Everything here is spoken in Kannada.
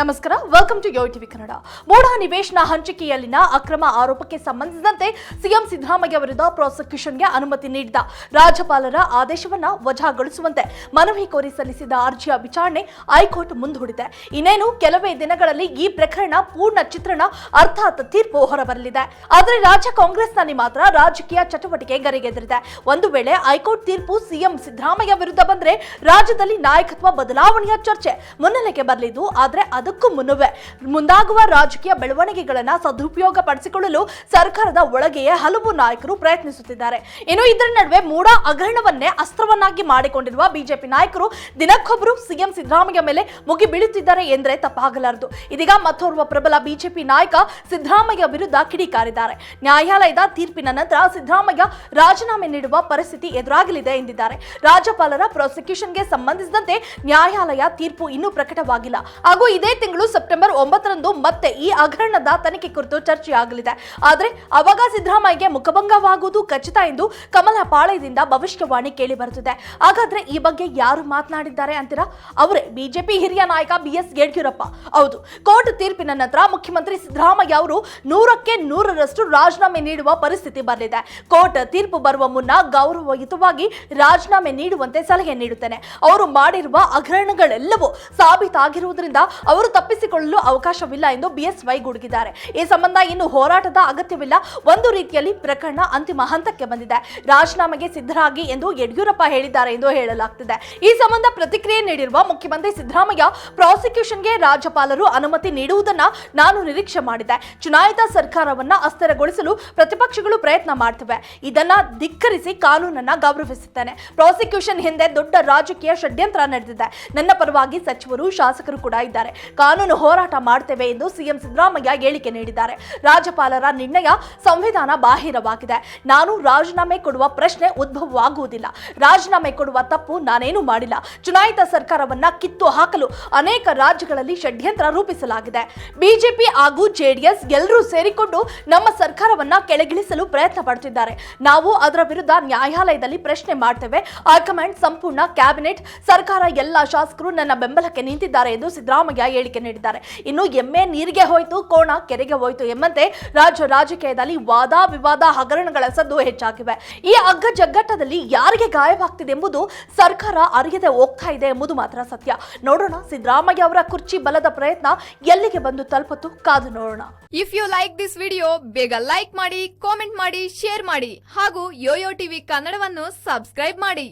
ನಮಸ್ಕಾರ welcome to yo TV Kannada ಮೂಢ ನಿವೇಶನ ಹಂಚಿಕೆಯಲ್ಲಿನ ಅಕ್ರಮ ಆರೋಪಕ್ಕೆ ಸಂಬಂಧಿಸಿದಂತೆ ಸಿಎಂ ಸಿದ್ದರಾಮಯ್ಯ ವಿರುದ್ಧ ಪ್ರಾಸಿಕ್ಯೂಷನ್ಗೆ ಅನುಮತಿ ನೀಡಿದ ರಾಜ್ಯಪಾಲರ ಆದೇಶವನ್ನ ವಜಾಗೊಳಿಸುವಂತೆ ಮನವಿ ಕೋರಿ ಸಲ್ಲಿಸಿದ ಅರ್ಜಿಯ ವಿಚಾರಣೆ ಹೈಕೋರ್ಟ್ ಮುಂದೂಡಿದೆ. ಇನ್ನೇನು, ಕೆಲವೇ ದಿನಗಳಲ್ಲಿ ಈ ಪ್ರಕರಣ ಪೂರ್ಣ ಚಿತ್ರಣ ಅರ್ಥಾತ್ ತೀರ್ಪು ಹೊರಬರಲಿದೆ. ಆದರೆ ರಾಜ್ಯ ಕಾಂಗ್ರೆಸ್ನಲ್ಲಿ ಮಾತ್ರ ರಾಜಕೀಯ ಚಟುವಟಿಕೆ ಗರಿಗೆದರಿದೆ. ಒಂದು ವೇಳೆ ಹೈಕೋರ್ಟ್ ತೀರ್ಪು ಸಿಎಂ ಸಿದ್ದರಾಮಯ್ಯ ವಿರುದ್ಧ ಬಂದ್ರೆ ರಾಜ್ಯದಲ್ಲಿ ನಾಯಕತ್ವ ಬದಲಾವಣೆಯ ಚರ್ಚೆ ಮುನ್ನೆಲೆಗೆ ಬರಲಿದ್ದು, ಆದ್ರೆ ಅದಕ್ಕೂ ಮುನ್ನವೇ ಮುಂದಾಗುವ ರಾಜಕೀಯ ಬೆಳವಣಿಗೆಗಳನ್ನ ಸದುಪಯೋಗ ಪಡಿಸಿಕೊಳ್ಳಲು ಸರ್ಕಾರದ ಒಳಗೆಯೇ ಹಲವು ನಾಯಕರು ಪ್ರಯತ್ನಿಸುತ್ತಿದ್ದಾರೆ. ಇನ್ನು ಇದರ ನಡುವೆ ಮೂಡ ಹಗರಣವನ್ನೇ ಅಸ್ತ್ರವನ್ನಾಗಿ ಮಾಡಿಕೊಂಡಿರುವ ಬಿಜೆಪಿ ನಾಯಕರು ದಿನಕ್ಕೊಬ್ಬರು ಸಿಎಂ ಸಿದ್ದರಾಮಯ್ಯ ಮೇಲೆ ಮುಗಿ ಬೀಳುತ್ತಿದ್ದಾರೆ ಎಂದರೆ ತಪ್ಪಾಗಲಾರದು. ಇದೀಗ ಮತ್ತೋರ್ವ ಪ್ರಬಲ ಬಿಜೆಪಿ ನಾಯಕ ಸಿದ್ದರಾಮಯ್ಯ ವಿರುದ್ಧ ಕಿಡಿಕಾರಿದ್ದಾರೆ. ನ್ಯಾಯಾಲಯದ ತೀರ್ಪಿನ ನಂತರ ಸಿದ್ದರಾಮಯ್ಯ ರಾಜೀನಾಮೆ ನೀಡುವ ಪರಿಸ್ಥಿತಿ ಎದುರಾಗಲಿದೆ ಎಂದಿದ್ದಾರೆ. ರಾಜ್ಯಪಾಲರ ಪ್ರಾಸಿಕ್ಯೂಷನ್ಗೆ ಸಂಬಂಧಿಸಿದಂತೆ ನ್ಯಾಯಾಲಯ ತೀರ್ಪು ಇನ್ನೂ ಪ್ರಕಟವಾಗಿಲ್ಲ. ಹಾಗೂ ಇದೇ ತಿಂಗಳು ಸೆಪ್ಟೆಂಬರ್ ಒಂಬತ್ತರಂದು ಮತ್ತೆ ಈ ಹಗರಣದ ತನಿಖೆ ಕುರಿತು ಚರ್ಚೆಯಾಗಲಿದೆ. ಆದರೆ ಅವಾಗ ಸಿದ್ದರಾಮಯ್ಯಗೆ ಮುಖಭಂಗವಾಗುವುದು ಖಚಿತ ಎಂದು ಕಮಲ ಪಾಳೆಯದಿಂದ ಭವಿಷ್ಯವಾಣಿ ಕೇಳಿ ಬರುತ್ತಿದೆ. ಹಾಗಾದ್ರೆ ಈ ಬಗ್ಗೆ ಯಾರು ಮಾತನಾಡಿದ್ದಾರೆ ಅಂತೀರಾ? ಅವರೇ ಬಿಜೆಪಿ ಹಿರಿಯ ನಾಯಕ ಬಿ ಎಸ್ ಯಡಿಯೂರಪ್ಪ. ಹೌದು, ಕೋರ್ಟ್ ತೀರ್ಪಿನ ನಂತರ ಮುಖ್ಯಮಂತ್ರಿ ಸಿದ್ದರಾಮಯ್ಯ ಅವರು ನೂರಕ್ಕೆ ನೂರರಷ್ಟು ರಾಜೀನಾಮೆ ನೀಡುವ ಪರಿಸ್ಥಿತಿ ಬರಲಿದೆ. ಕೋರ್ಟ್ ತೀರ್ಪು ಬರುವ ಮುನ್ನ ಗೌರವಯುತವಾಗಿ ರಾಜೀನಾಮೆ ನೀಡುವಂತೆ ಸಲಹೆ ನೀಡುತ್ತೇನೆ. ಅವರು ಮಾಡಿರುವ ಹಗರಣಗಳೆಲ್ಲವೂ ಸಾಬೀತಾಗಿರುವುದರಿಂದ ಅವರು ತಪ್ಪಿಸಿಕೊಳ್ಳಲು ಅವಕಾಶವಿಲ್ಲ ಎಂದು ಬಿಎಸ್ವೈ ಗುಡುಗಿದ್ದಾರೆ. ಈ ಸಂಬಂಧ ಇನ್ನು ಹೋರಾಟದ ಅಗತ್ಯವಿಲ್ಲ. ಒಂದು ರೀತಿಯಲ್ಲಿ ಪ್ರಕರಣ ಅಂತಿಮ ಹಂತಕ್ಕೆ ಬಂದಿದೆ. ರಾಜೀನಾಮೆಗೆ ಸಿದ್ಧರಾಗಿ ಎಂದು ಯಡಿಯೂರಪ್ಪ ಹೇಳಿದ್ದಾರೆ ಎಂದು ಹೇಳಲಾಗ್ತಿದೆ. ಈ ಸಂಬಂಧ ಪ್ರತಿಕ್ರಿಯೆ ನೀಡಿರುವ ಮುಖ್ಯಮಂತ್ರಿ ಸಿದ್ದರಾಮಯ್ಯ, ಪ್ರಾಸಿಕ್ಯೂಷನ್ಗೆ ರಾಜ್ಯಪಾಲರು ಅನುಮತಿ ನೀಡುವುದನ್ನ ನಾನು ನಿರೀಕ್ಷೆ ಮಾಡಿದೆ. ಚುನಾಯಿತ ಸರ್ಕಾರವನ್ನ ಅಸ್ಥಿರಗೊಳಿಸಲು ಪ್ರತಿಪಕ್ಷಗಳು ಪ್ರಯತ್ನ ಮಾಡ್ತಿವೆ. ಇದನ್ನ ಧಿಕ್ಕರಿಸಿ ಕಾನೂನನ್ನ ಗೌರವಿಸುತ್ತೇನೆ. ಪ್ರಾಸಿಕ್ಯೂಷನ್ ಹಿಂದೆ ದೊಡ್ಡ ರಾಜಕೀಯ ಷಡ್ಯಂತ್ರ ನಡೆದಿದೆ. ನನ್ನ ಪರವಾಗಿ ಸಚಿವರು, ಶಾಸಕರು ಕೂಡ ಇದ್ದಾರೆ. ಕಾನೂನು ಹೋರಾಟ ಮಾಡ್ತೇವೆ ಎಂದು ಸಿಎಂ ಸಿದ್ದರಾಮಯ್ಯ ಹೇಳಿಕೆ ನೀಡಿದ್ದಾರೆ. ರಾಜ್ಯಪಾಲರ ನಿರ್ಣಯ ಸಂವಿಧಾನ ಬಾಹಿರವಾಗಿದೆ. ನಾನು ರಾಜೀನಾಮೆ ಕೊಡುವ ಪ್ರಶ್ನೆ ಉದ್ಭವವಾಗುವುದಿಲ್ಲ. ರಾಜೀನಾಮೆ ಕೊಡುವ ತಪ್ಪು ನಾನೇನು ಮಾಡಿಲ್ಲ. ಚುನಾಯಿತ ಸರ್ಕಾರವನ್ನ ಕಿತ್ತು ಹಾಕಲು ಅನೇಕ ರಾಜ್ಯಗಳಲ್ಲಿ ಷಡ್ಯಂತ್ರ ರೂಪಿಸಲಾಗಿದೆ. ಬಿಜೆಪಿ ಹಾಗೂ ಜೆಡಿಎಸ್ ಎಲ್ಲರೂ ಸೇರಿಕೊಂಡು ನಮ್ಮ ಸರ್ಕಾರವನ್ನ ಕೆಳಗಿಳಿಸಲು ಪ್ರಯತ್ನ ಪಡುತ್ತಿದ್ದಾರೆ ನಾವು ಅದರ ವಿರುದ್ಧ ನ್ಯಾಯಾಲಯದಲ್ಲಿ ಪ್ರಶ್ನೆ ಮಾಡ್ತೇವೆ. ಹೈಕಮಾಂಡ್ ಸಂಪೂರ್ಣ ಕ್ಯಾಬಿನೆಟ್, ಸರ್ಕಾರ ಎಲ್ಲ ಶಾಸಕರು ನನ್ನ ಬೆಂಬಲಕ್ಕೆ ನಿಂತಿದ್ದಾರೆ ಎಂದು ಸಿದ್ದರಾಮಯ್ಯ ಹೇಳಿಕೆ ನೀಡಿದ್ದಾರೆ. ಇನ್ನು ಎಮ್ಮೆ ನೀರಿಗೆ ಹೋಯ್ತು, ಕೋಣ ಕೆರೆಗೆ ಹೋಯ್ತು ಎಂಬಂತೆ ರಾಜ್ಯ ರಾಜಕೀಯದಲ್ಲಿ ವಾದ, ವಿವಾದ, ಹಗರಣಗಳ ಸದ್ದು ಹೆಚ್ಚಾಗಿವೆ. ಈ ಅಗ್ಗ ಜಗ್ಗಟ್ಟದಲ್ಲಿ ಯಾರಿಗೆ ಗಾಯವಾಗ್ತಿದೆ ಎಂಬುದು ಸರ್ಕಾರ ಅರಿಯದೆ ಹೋಗ್ತಾ ಇದೆ ಎಂಬುದು ಮಾತ್ರ ಸತ್ಯ. ನೋಡೋಣ, ಸಿದ್ದರಾಮಯ್ಯ ಅವರ ಕುರ್ಚಿ ಬಲದ ಪ್ರಯತ್ನ ಎಲ್ಲಿಗೆ ಬಂದು ತಲುಪತ್ತು ಕಾದು ನೋಡೋಣ. If you like this video ಬೇಗ ಲೈಕ್ ಮಾಡಿ ಕಾಮೆಂಟ್ ಮಾಡಿ ಶೇರ್ ಮಾಡಿ ಹಾಗೂ ಯೋಯೋ ಟಿವಿ ಕನ್ನಡವನ್ನು ಸಬ್ಸ್ಕ್ರೈಬ್ ಮಾಡಿ.